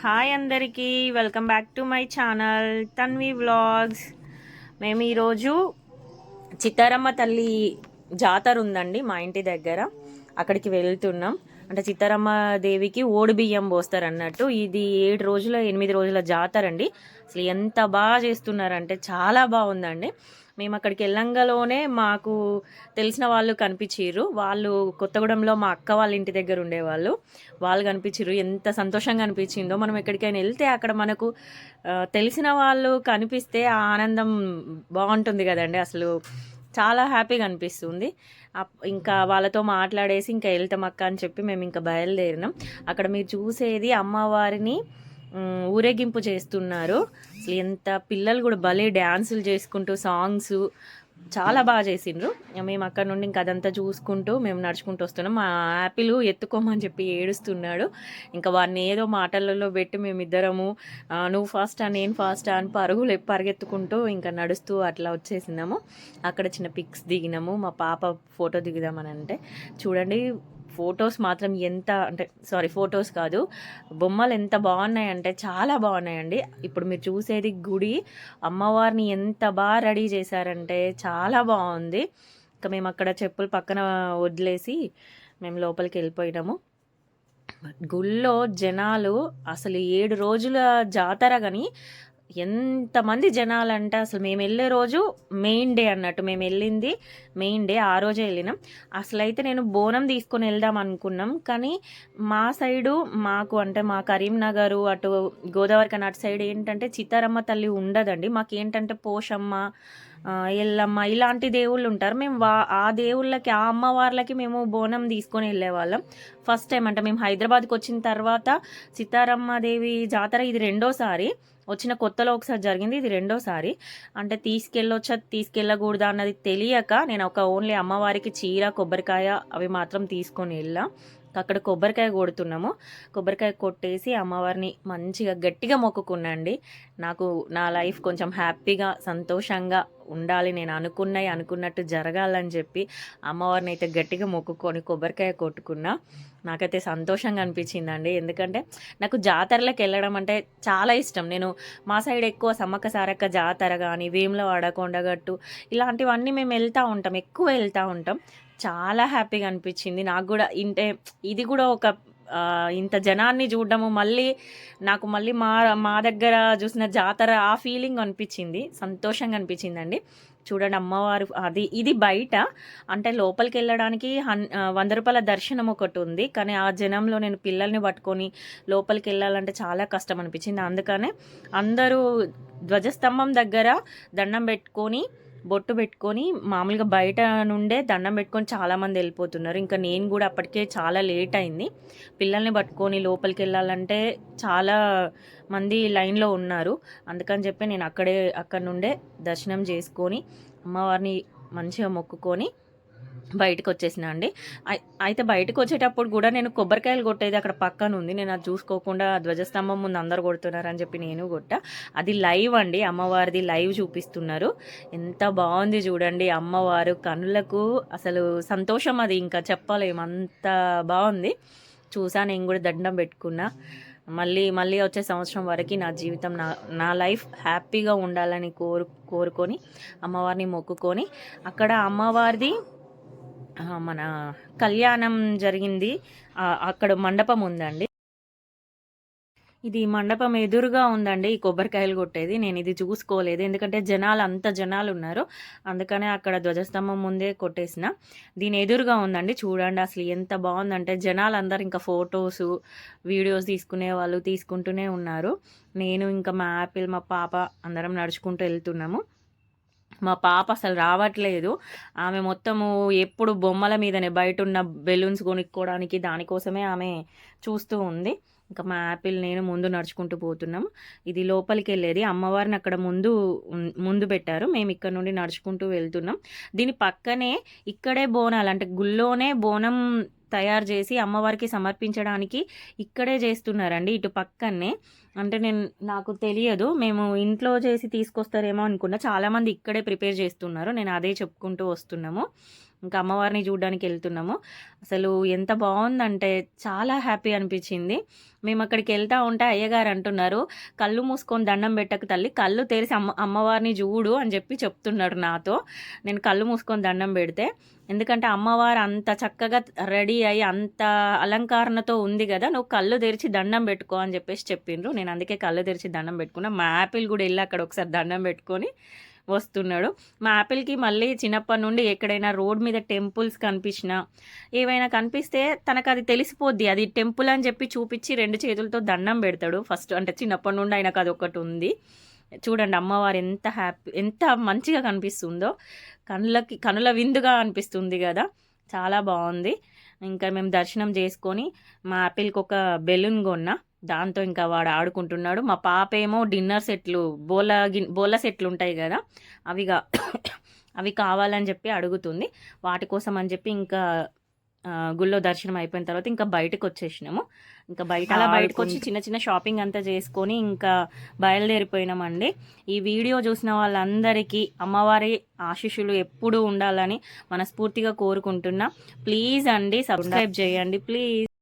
Hi అందరికీ welcome back to my channel Tanvi vlogs. మేము ఈరోజు చిత్తారమ్మ తల్లి జాతర ఉందండి మా ఇంటి దగ్గర. అక్కడికి వెళ్తున్నాం. అంటే చిత్తారమ్మ దేవికి ఓడి బియ్యం పోస్తారు అన్నట్టు. ఇది ఏడు రోజుల ఎనిమిది రోజుల జాతర అండి. అసలు ఎంత బాగా చేస్తున్నారంటే చాలా బాగుందండి. మేము అక్కడికి వెళ్ళంగలోనే మాకు తెలిసిన వాళ్ళు కనిపించారు వాళ్ళు కొత్తగూడెంలో మా అక్క వాళ్ళ ఇంటి దగ్గర ఉండేవాళ్ళు. వాళ్ళు కనిపించారు ఎంత సంతోషంగా అనిపించిందో. మనం ఎక్కడికైనా వెళ్తే అక్కడ మనకు తెలిసిన వాళ్ళు కనిపిస్తే ఆ ఆనందం బాగుంటుంది కదండి. అసలు చాలా హ్యాపీగా అనిపిస్తుంది. అప్- ఇంకా వాళ్ళతో మాట్లాడేసి ఇంకా వెళ్తాం అక్క అని చెప్పి మేము ఇంకా బయలుదేరినాం. అక్కడ మీరు చూసేది అమ్మవారిని ఊరేగింపు చేస్తున్నారు. అసలు ఎంత పిల్లలు కూడా భలే డ్యాన్సులు చేసుకుంటూ సాంగ్స్ చాలా బాగా చేసిండ్రు. మేము అక్కడ నుండి ఇంకా అదంతా చూసుకుంటూ మేము నడుచుకుంటూ వస్తున్నాం. మా యాపిల్ ఎత్తుకోమని చెప్పి ఏడుస్తున్నాడు. ఇంకా వాడిని ఏదో మాటలలో పెట్టి మేమిద్దరము నువ్వు ఫాస్టా నేను ఫాస్టా అని పరుగులు పరిగెత్తుకుంటూ ఇంకా నడుస్తూ అట్లా వచ్చేసినాము. అక్కడ చిన్న పిక్స్ దిగినాము. మా పాప ఫోటో దిగుదామని అంటే చూడండి ఫొటోస్ మాత్రం ఎంత అంటే సారీ ఫొటోస్ కాదు. బొమ్మలు ఎంత బాగున్నాయంటే చాలా బాగున్నాయండి. ఇప్పుడు మీరు చూసేది గుడి. అమ్మవారిని ఎంత బాగా రెడీ చేశారంటే చాలా బాగుంది. ఇంకా మేము అక్కడ చెప్పులు పక్కన వదిలేసి మేము లోపలికి వెళ్ళిపోయినాము. గుళ్ళో జనాలు అసలు ఏడు రోజుల జాతర కానీ ఎంతమంది జనాలు అంటే అసలు మేము వెళ్ళే రోజు మెయిన్ డే అన్నట్టు మేము వెళ్ళింది. మెయిన్ డే ఆ రోజే వెళ్ళినాం. అసలు అయితే నేను బోనం తీసుకొని వెళ్దాం అనుకున్నాం. కానీ మా సైడు మాకు అంటే మా కరీంనగర్ అటు గోదావరి కన్నా అటు సైడ్ ఏంటంటే చిత్తారమ్మ తల్లి ఉండదండి. మాకు ఏంటంటే పోషమ్మ ఎల్లమ్మ ఇలాంటి దేవుళ్ళు ఉంటారు. మేము వా ఆ దేవుళ్ళకి ఆ అమ్మవార్లకి మేము బోనం తీసుకొని వెళ్ళేవాళ్ళం ఫస్ట్ టైం అంటే మేము హైదరాబాద్కి వచ్చిన తర్వాత సీతారమ్మ దేవి జాతర ఇది రెండోసారి. వచ్చిన కొత్తలో ఒకసారి జరిగింది ఇది రెండోసారి. అంటే తీసుకెళ్ళొచ్చా తీసుకెళ్ళకూడదా అన్నది తెలియక నేను ఒక ఓన్లీ అమ్మవారికి చీర కొబ్బరికాయ అవి మాత్రం తీసుకొని వెళ్ళా. అక్కడ కొబ్బరికాయ కొడుతున్నాము. కొబ్బరికాయ కొట్టేసి అమ్మవారిని మంచిగా గట్టిగా మొక్కుకున్నాండి. నాకు నా లైఫ్ కొంచెం హ్యాపీగా సంతోషంగా ఉండాలి. నేను అనుకున్నాయి అనుకున్నట్టు జరగాలని చెప్పి అమ్మవారిని అయితే గట్టిగా మొక్కుకొని కొబ్బరికాయ కొట్టుకున్నా. నాకైతే సంతోషంగా అనిపించిందండి. ఎందుకంటే నాకు జాతరలకు వెళ్ళడం అంటే చాలా ఇష్టం. నేను మా సైడ్ ఎక్కువ సమ్మక్క సారక్క జాతర కానీ వేములవాడ కొండగట్టు ఇలాంటివన్నీ మేము వెళ్తూ ఉంటాం. ఎక్కువ వెళ్తూ ఉంటాం. చాలా హ్యాపీగా అనిపించింది. నాకు కూడా ఇంటే ఇది కూడా ఒక ఇంత జనాన్ని చూడడము మళ్ళీ నాకు మళ్ళీ మా మా దగ్గర చూసిన జాతర ఆ ఫీలింగ్ అనిపించింది. సంతోషంగా అనిపించిందండి. చూడండి అమ్మవారు అది ఇది బయట. అంటే లోపలికి వెళ్ళడానికి హన్ వంద రూపాయల దర్శనం ఒకటి ఉంది. కానీ ఆ జనంలో నేను పిల్లల్ని పట్టుకొని లోపలికి వెళ్ళాలంటే చాలా కష్టం అనిపించింది. అందుకనే అందరూ ధ్వజస్తంభం దగ్గర దండం పెట్టుకొని బొట్టు పెట్టుకొని మామూలుగా బయట నుండే దండం పెట్టుకొని చాలామంది వెళ్ళిపోతున్నారు. ఇంకా నేను కూడా అప్పటికే చాలా లేట్ అయింది. పిల్లల్ని పట్టుకొని లోపలికి వెళ్ళాలంటే చాలా మంది లైన్లో ఉన్నారు. అందుకని చెప్పి నేను అక్కడే అక్కడ నుండే దర్శనం చేసుకొని అమ్మవారిని మంచిగా మొక్కుకొని బయటకు వచ్చేసిన అండి అయితే బయటకు వచ్చేటప్పుడు కూడా నేను కొబ్బరికాయలు కొట్టేది అక్కడ పక్కన ఉంది. నేను అది చూసుకోకుండా ధ్వజస్తంభం ముందు అందరు కొడుతున్నారు అని చెప్పి నేను కొట్ట. అది లైవ్ అండి. అమ్మవారిది లైవ్ చూపిస్తున్నారు. ఎంత బాగుంది చూడండి అమ్మవారు. కనులకు అసలు సంతోషం అది ఇంకా చెప్పలేము. అంత బాగుంది. చూసా నేను కూడా దండం పెట్టుకున్నా. మళ్ళీ మళ్ళీ వచ్చే సంవత్సరం వరకు నా జీవితం నా నా లైఫ్ హ్యాపీగా ఉండాలని కోరు కోరుకొని అమ్మవారిని మొక్కుకొని అక్కడ అమ్మవారిది మన కళ్యాణం జరిగింది. అక్కడ మండపం ఉందండి. ఇది మండపం ఎదురుగా ఉందండి. ఈ కొబ్బరికాయలు కొట్టేది. నేను ఇది చూసుకోలేదు. ఎందుకంటే జనాలు అంత జనాలు ఉన్నారు. అందుకనే అక్కడ ధ్వజస్తంభం ముందే కొట్టేసిన. దీని ఎదురుగా ఉందండి. చూడండి అసలు ఎంత బాగుందంటే జనాలు అందరు ఇంకా ఫొటోస్ వీడియోస్ తీసుకునే వాళ్ళు తీసుకుంటూనే ఉన్నారు. నేను ఇంకా మా యాపిల్ మా పాప అందరం నడుచుకుంటూ వెళ్తున్నాము. మా పాప అసలు రావట్లేదు. ఆమె మొత్తము ఎప్పుడు బొమ్మల మీదనే బయట ఉన్న బెలూన్స్ కొనుక్కోవడానికి దానికోసమే ఆమె చూస్తూ ఉంది. ఇంకా మా యాపిల్ నేను ముందు నడుచుకుంటూ పోతున్నాము ఇది లోపలికి వెళ్ళేది అమ్మవారిని అక్కడ ముందు ముందు పెట్టారు. మేము ఇక్కడ నుండి నడుచుకుంటూ వెళ్తున్నాం. దీని పక్కనే ఇక్కడే బోనాలు అంటే గుళ్ళోనే బోనం తయారు చేసి అమ్మవారికి సమర్పించడానికి ఇక్కడే చేస్తున్నారండి. ఇటు పక్కనే అంటే నేను నాకు తెలియదు. మేము ఇంట్లో చేసి తీసుకొస్తారేమో అనుకున్నా. చాలామంది ఇక్కడే ప్రిపేర్ చేస్తున్నారు. నేను అదే చెప్పుకుంటూ వస్తున్నాము. ఇంకా అమ్మవారిని చూడడానికి వెళ్తున్నాము. అసలు ఎంత బాగుందంటే చాలా హ్యాపీ అనిపించింది. మేము అక్కడికి వెళ్తా ఉంటే అయ్యగారు అంటున్నారు కళ్ళు మూసుకొని దండం పెట్టకు తల్లి. కళ్ళు తెరిచి అమ్మ అమ్మవారిని చూడు అని చెప్పి చెప్తున్నాడు నాతో. నేను కళ్ళు మూసుకొని దండం పెడితే. ఎందుకంటే అమ్మవారు అంత చక్కగా రెడీ అయ్యి అంత అలంకరణతో ఉంది కదా. నువ్వు కళ్ళు తెరిచి దండం పెట్టుకో అని చెప్పేసి చెప్పిండ్రు. నేను అందుకే కళ్ళు తెరిచి దండం పెట్టుకున్నా. మా యాపిల్ కూడా వెళ్ళి అక్కడ ఒకసారి దండం పెట్టుకొని వస్తున్నాడు. మా యాపిల్కి మళ్ళీ చిన్నప్పటి నుండి ఎక్కడైనా రోడ్ మీద టెంపుల్స్ కనిపించినా ఏవైనా కనిపిస్తే తనకు అది తెలిసిపోద్ది. అది టెంపుల్ అని చెప్పి చూపించి రెండు చేతులతో దండం పెడతాడు. ఫస్ట్ అంటే చిన్నప్పటి నుండి ఆయనకు అది ఒకటి ఉంది. చూడండి అమ్మవారు ఎంత హ్యాపీ ఎంత మంచిగా కనిపిస్తుందో. కనులకి కనుల విందుగా అనిపిస్తుంది కదా. చాలా బాగుంది. ఇంకా మేము దర్శనం చేసుకొని మా యాపిల్కి ఒక బెలూన్ కొన్నా. దాంతో ఇంకా వాడు ఆడుకుంటున్నాడు. మా పాప ఏమో డిన్నర్ సెట్లు బోల గిన్ బోల సెట్లు ఉంటాయి కదా అవిగా అవి కావాలని చెప్పి అడుగుతుంది. వాటి కోసం అని చెప్పి ఇంకా గుళ్ళో దర్శనం అయిపోయిన తర్వాత ఇంకా బయటకు వచ్చేసినాము ఇంకా బయట అలా బయటకు వచ్చి చిన్న చిన్న షాపింగ్ అంతా చేసుకొని ఇంకా బయలుదేరిపోయినామండి. ఈ వీడియో చూసిన వాళ్ళందరికీ అమ్మవారి ఆశీస్సులు ఎప్పుడూ ఉండాలని మనస్ఫూర్తిగా కోరుకుంటున్నా. ప్లీజ్ అండి సబ్స్క్రైబ్ చేయండి ప్లీజ్.